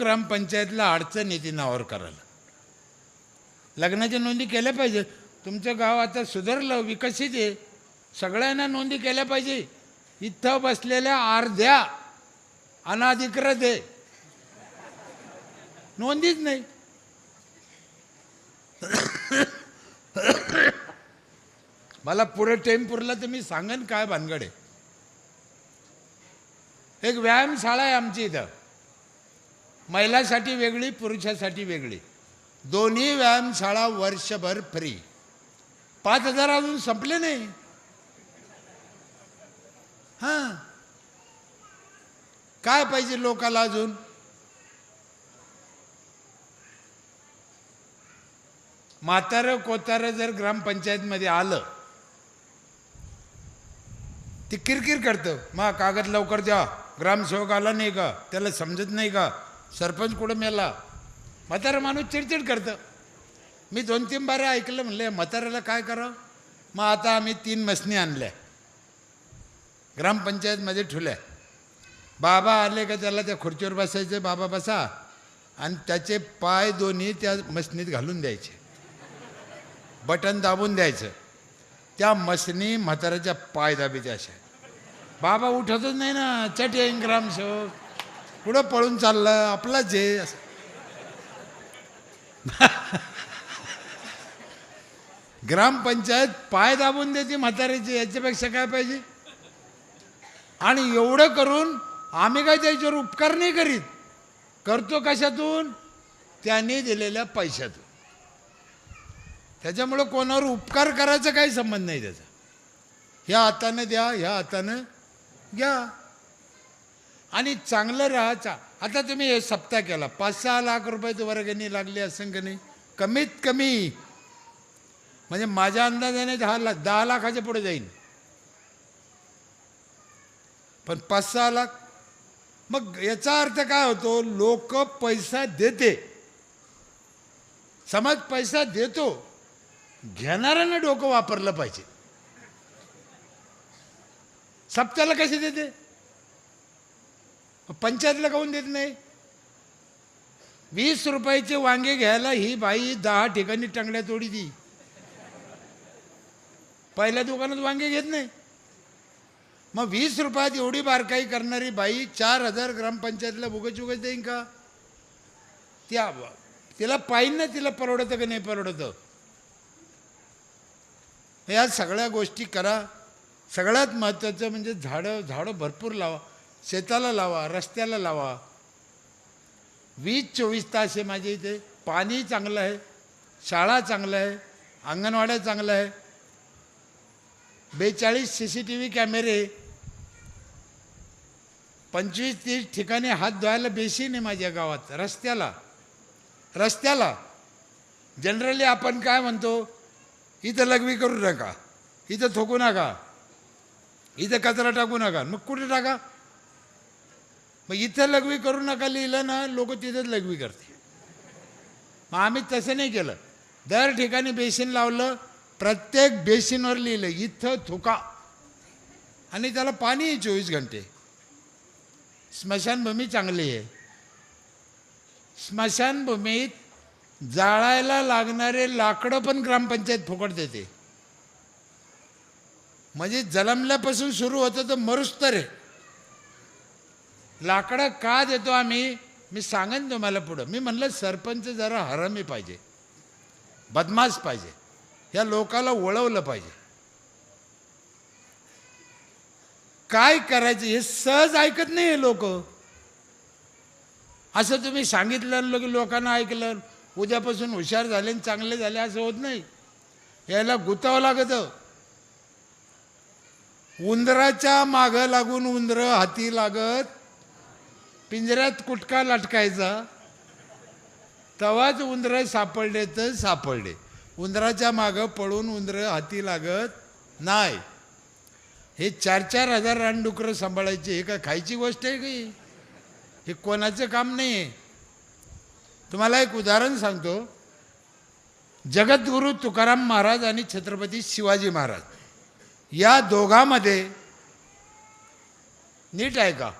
ग्रामपंचायतला अडचण येते नावावर करायला लग्नाच्या नोंदी केल्या पाहिजे. तुमचं गाव आता सुधारलं विकसित आहे. सगळ्यांना नोंदी केल्या पाहिजे. इथं बसलेल्या अर्ध्या अनाधिकृत आहे. नोंदीच नाही. मला पुढे टाईम पुरला तर मी सांगेन काय भानगड आहे. एक व्यायामशाळा आहे आमची इथं. महिलासाठी वेगळी पुरुषासाठी वेगळी. दोन्ही व्यायामशाळा वर्षभर फ्री पाच हजार अजून संपले नाही. हां. काय पाहिजे लोकाला अजून? म्हातारं कोतारं जर ग्रामपंचायतमध्ये आलं ते किरकिर करतं. मग कागद लवकर द्या. ग्रामसेवक आला नाही का? त्याला समजत नाही का? सरपंच कुठं मेला? म्हातारा माणूस चिडचिड करतं. मी दोन तीन बारे ऐकलं म्हणले म्हाताऱ्याला काय करावं? मग आता आम्ही तीन मसनी आणल्या. ग्रामपंचायतमध्ये ठेवल्या. बाबा आले का त्याला त्या खुर्चीवर बसायचे बाबा बसा. आणि त्याचे पाय दोन्ही त्या मसनीत घालून द्यायचे. बटन दाबून द्यायचं. त्या मसनी म्हाताऱ्याच्या पाय दाबीच्या अशा. बाबा उठतच नाही ना चट ग्रामसेवक. पुढं पळून चाललं आपलाच जे असं. ग्रामपंचायत पाय दाबून देते म्हाताऱ्याची याच्यापेक्षा काय पाहिजे? आणि एवढं करून आम्ही काय त्याच्यावर उपकार नाही करीत. करतो कशातून? त्याने दिलेल्या पैशातून. त्याच्यामुळं कोणावर उपकार करायचा काही संबंध नाही त्याचा. ह्या हातानं द्या ह्या हातानं घ्या. आणि चांगलं राहायचा. आता तुम्ही हे सप्ताह केला. पाच सहा लाख रुपये वर्गणी लागली असं का नाही? कमीत कमी. म्हणजे माझ्या अंदाजाने दहा लाख दहा लाखाच्या पुढे जाईन. पण पाच सहा लाख मग याचा अर्थ काय होतो? लोक पैसा देते. समाज पैसा देतो. घेणाऱ्यानं डोकं वापरलं पाहिजे. सप्त्याला कसे देते? पंचायतीला काहून देत नाही? वीस रुपयाचे वांगे घ्यायला ही बाई दहा ठिकाणी टंगड्या तोडी दी पहिल्या दुकानात वांगे घेत नाही. मग वीस रुपयात एवढी बारकाई करणारी बाई चार हजार ग्रामपंचायतला उगच उगच देईन का? त्या तिला पाहिन ना तिला परवडतं का नाही परवडतं? या सगळ्या गोष्टी करा. सगळ्यात महत्त्वाचं म्हणजे झाडं झाडं भरपूर लावा. शेताला लावा रस्त्याला लावा. वीस चोवीस तास आहे माझ्या इथे पाणी चांगलं आहे शाळा चांगलं आहे अंगणवाड्या चांगलं आहे. बेचाळीस सी सी टी व्ही कॅमेरे. पंचवीस तीस ठिकाणी हात धुवायला बेसिन आहे माझ्या गावात रस्त्याला. रस्त्याला. जनरली आपण काय म्हणतो इथं लघवी करू नका इथं थोकू नका इथं कचरा टाकू नका. मग कुठे टाका? मग इथं लघवी करू नका लिहिलं ना लोक तिथंच लघवी करते मग आम्ही तसं नाही केलं. दर ठिकाणी बेसिन लावलं प्रत्येक बेसिनवर लिहिलं इथं थुका. आणि त्याला पाणी चोवीस घंटे. स्मशानभूमी चांगली आहे. स्मशानभूमीत जाळायला लागणारे लाकडं पण ग्रामपंचायत फुकट देते. म्हणजे जलमल्यापासून सुरू होतं तर मरुस्तर आहे. लाकडं का देतो आम्ही? मी सांगेन तुम्हाला पुढं. मी म्हणलं सरपंच जरा हरमी पाहिजे. बदमाश पाहिजे. या लोकाला वळवलं पाहिजे. काय करायचं हे सहज ऐकत नाही हे लोक. असं तुम्ही सांगितलं की लोकांना ऐकलं उद्यापासून हुशार झाले आणि चांगले झाले असं होत नाही. याला गुतावं लागतं. उंदराच्या मागं लागून उंदर हाती लागत पिंजऱ्यात कुटका लटकायचा? तवाच उंदर सापडले तर सापडले. उंदराच्या मागं पळून उंदरं हाती लागत नाही. हे चार चार हजार रानडुकरं सांभाळायचे हे का खायची गोष्ट आहे की? हे कोणाचं काम नाही आहे तुम्हाला एक उदाहरण सांगतो. जगद्गुरू तुकाराम महाराज आणि छत्रपती शिवाजी महाराज. या दोघांमध्ये नीट आहे का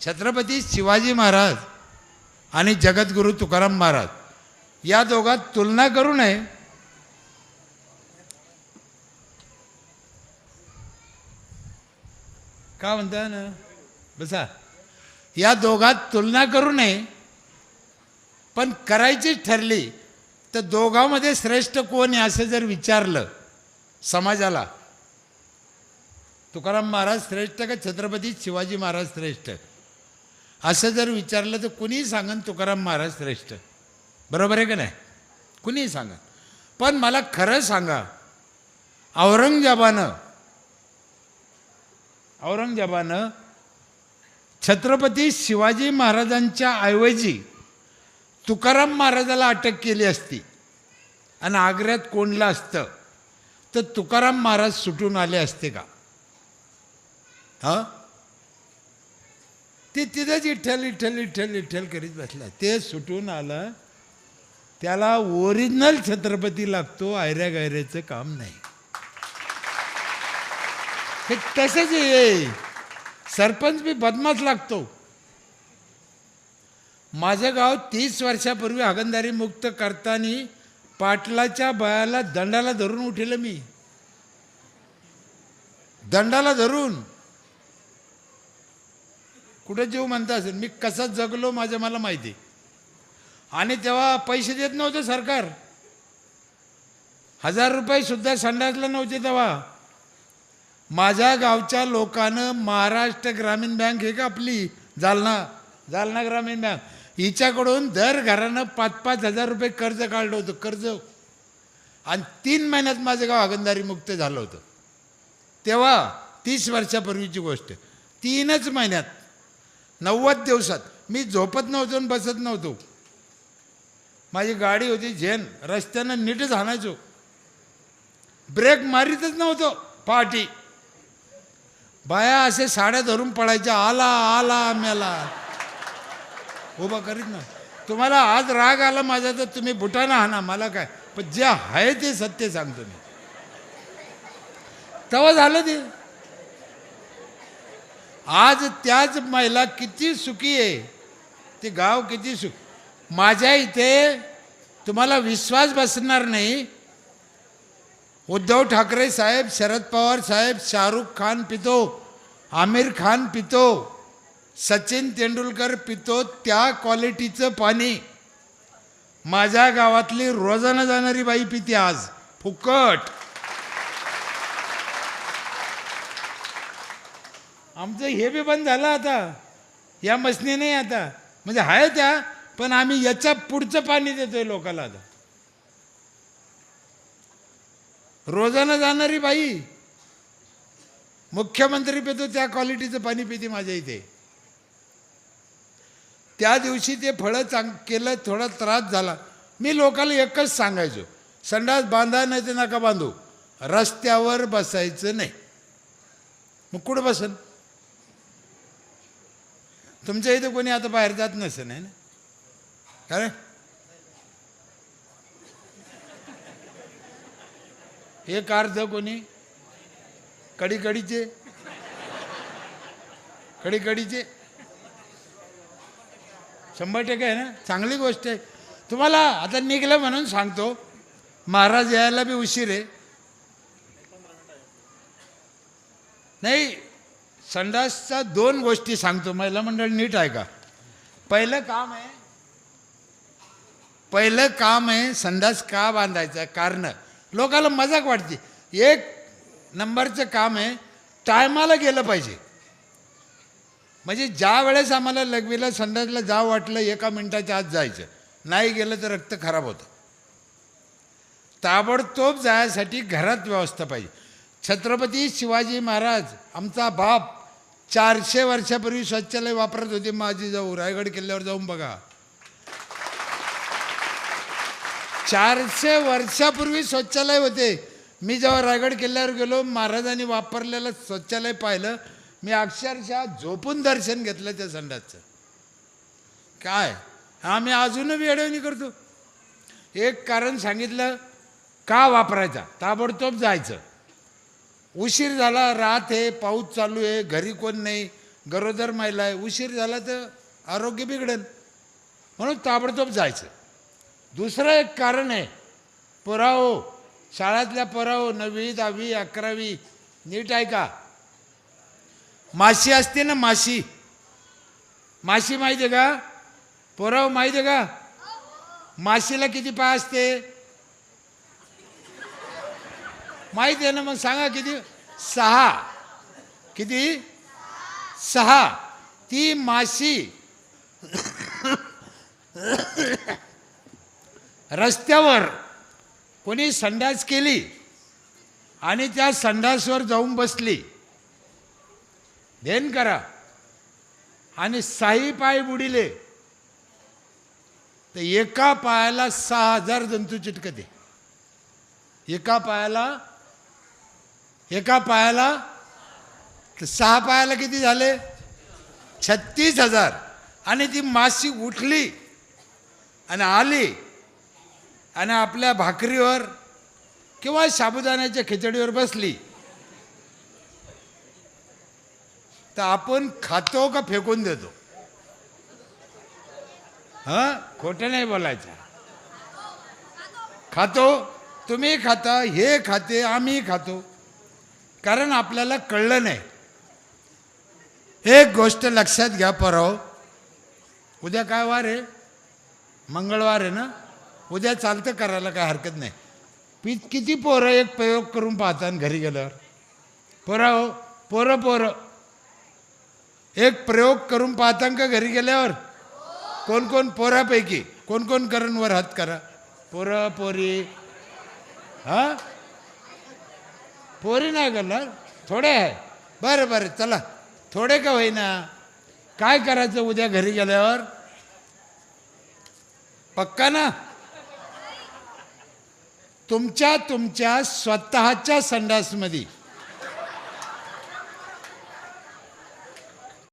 छत्रपती शिवाजी महाराज आणि जगद्गुरू तुकाराम महाराज या दोघात तुलना करू नये. का म्हणता ना? बसा. या दोघात तुलना करू नये पण करायचीच ठरली तर दोघांमध्ये श्रेष्ठ कोण आहे असं जर विचारलं समाजाला तुकाराम महाराज श्रेष्ठ का छत्रपती शिवाजी महाराज श्रेष्ठ? असं जर विचारलं तर कुणीही सांगन तुकाराम महाराज श्रेष्ठ. बरोबर आहे का नाही? कुणीही सांगा पण मला खरं सांगा औरंगजेबानं औरंगजेबानं छत्रपती शिवाजी महाराजांच्या ऐवजी तुकाराम महाराजाला अटक केली असती आणि आग्र्यात कोंडलं असतं तर तुकाराम महाराज सुटून आले असते का? हां? ते तिथंच इठ्ठल इठ्ठल इठ्ठल इठ्ठल करीत बसला. ते सुटून आलं. त्याला ओरिजिनल छत्रपती लागतो आयऱ्या गायऱ्याचं काम नाही. हे तसंच आहे सरपंच बी बदमाश लागतो. माझं गाव तीस वर्षापूर्वी हागंदारी मुक्त करताना पाटलाच्या बयाला दंडाला धरून उठेल मी. दंडाला धरून. कुठं जीव म्हणता असेल? मी कसा जगलो माझं मला माहिती. आणि तेव्हा पैसे देत नव्हतं सरकार. हजार रुपयेसुद्धा संडासला नव्हते तेव्हा. माझ्या गावच्या लोकानं महाराष्ट्र ग्रामीण बँक हे का आपली? जालना जालना ग्रामीण बँक. हिच्याकडून दर घरानं पाच पाच हजार रुपये कर्ज काढलं होतं कर्ज. आणि तीन महिन्यात माझं गाव हागंदारी मुक्त झालं होतं. तेव्हा तीस वर्षापूर्वीची गोष्ट. तीनच महिन्यात नव्वद दिवसात. मी झोपत नव्हतो आणि बसत नव्हतो. माझी गाडी होती झेन. रस्त्यानं नीटच हाणायचो ब्रेक मारीतच नव्हतो. पहाटी बाया असे साड्या धरून पडायच्या आला आला मेला. उभा करीत ना तुम्हाला आज राग आला माझा तर तुम्ही बुटाना हाना मला काय? पण जे आहे ते सत्य सांगतो मी. तेव्हा झालं ते. आज त्याच महिला किती सुखी आहे. ते गाव किती सुख. माझ्या इथे तुम्हाला विश्वास बसणार नाही. उद्धव ठाकरे साहेब शरद पवार साहेब शाहरुख खान पितो आमिर खान पितो सचिन तेंडुलकर पितो त्या क्वालिटीचं पाणी. माझ्या गावातली रोजानं जाणारी बाई पिते आज. फुकट. आमचं हे बी बंद झालं आता. या मशनी नाही आता. म्हणजे आहे त्या पण आम्ही याच्या पुढचं पाणी देतोय लोकाला आता. रोजानं जाणारी बाई मुख्यमंत्री पितो त्या क्वालिटीचं पाणी पिते माझ्या इथे. त्या दिवशी ते फळं चांग केलं थोडा त्रास झाला. मी लोकाला एकच सांगायचो संडास बांधा नाही ते नका बांधू. रस्त्यावर बसायचं नाही. मग कुठं बसन? तुमच्या इथं कोणी आता बाहेर जात नसेल आहे ना? काय हे कारचं कोणी? कडीकडीचे? कडीकडीचे? शंभर टक्के आहे ना? चांगली गोष्ट आहे. तुम्हाला आता निघलं म्हणून सांगतो महाराज यायला बी उशीर आहे. नाही संडासच्या दोन गोष्टी सांगतो. महिला मंडळ नीट आहे का? पहिलं काम आहे पहिलं काम आहे संडास का बांधायचं? कारण लोकाला मजाक वाटते. एक नंबरचं काम आहे टायमाला गेलं पाहिजे. म्हणजे ज्या वेळेस आम्हाला लघवीला संडासला जावं वाटलं एका मिनिटाच्या आत जायचं. नाही गेलं तर रक्त खराब होतं. ताबडतोब जायसाठी घरात व्यवस्था पाहिजे. छत्रपती शिवाजी महाराज आमचा बाप चारशे वर्षापूर्वी शौचालय वापरत होती माझी जाऊ. रायगड किल्ल्यावर जाऊन बघा. चारशे वर्षापूर्वी शौचालय होते. मी जेव्हा रायगड किल्ल्यावर गेलो महाराजांनी वापरलेलं शौचालय पाहिलं. मी अक्षरशः झोपून दर्शन घेतलं त्या संडासचं. काय? आम्ही अजूनही अडवणी करतो. एक कारण सांगितलं का वापरायचा? ताबडतोब जायचं. उशीर झाला रात आहे पाऊस चालू आहे घरी कोण नाही गरोदर महिला आहे उशीर झाला तर आरोग्य बिघडेल. म्हणून ताबडतोब जायचं. दुसरं एक कारण आहे पोराओ शाळातल्या पोराओ नववी दहावी अकरावी नीट आहे का? माशी असते ना माशी? माशी माहिती आहे का? पोराओ माहिती आहे का? माशीला किती पाय असते? माहिती आहे ना मग सांगा किती? सहा. किती? सहा. ती माशी रस्त्यावर कोणी संडास केली आणि त्या संडासवर जाऊन बसली. धेन करा. आणि साई पाय बुडिले. तर एका पायाला सहा हजार जंतू चिटकते. एका पायाला एका पायाला तर सहा पायाला किती झाले? छत्तीस हजार. आणि ती माशी उठली आणि आली आणि आपल्या भाकरीवर किंवा साबुदाण्याच्या खिचडीवर बसली. तर आपण खातो का फेकून देतो? हां? खोटं नाही बोलायचं. खातो? तुम्ही खाता हे खाते आम्ही खातो. कारण आपल्याला कळलं नाही. एक गोष्ट लक्षात घ्या परव. उद्या काय वार आहे? मंगळवार आहे ना? उद्या चालतं करायला काय हरकत नाही. पी किती पोरं एक प्रयोग करून पाहतात घरी गेल्यावर? पोरं हो पोरं पोरं. एक प्रयोग करून पाहता का घरी गेल्यावर? कोण कोण? पोरापैकी. कोण कोण? करण वर हात करा. पोरं पोरी. हां? पोरी नाही गल्ला थोडे आहे. बरं बरं चला. थोडे का होईना? काय करायचं उद्या घरी गेल्यावर? पक्का ना? तुमच्या तुमच्या स्वतःच्या संडासमध्ये.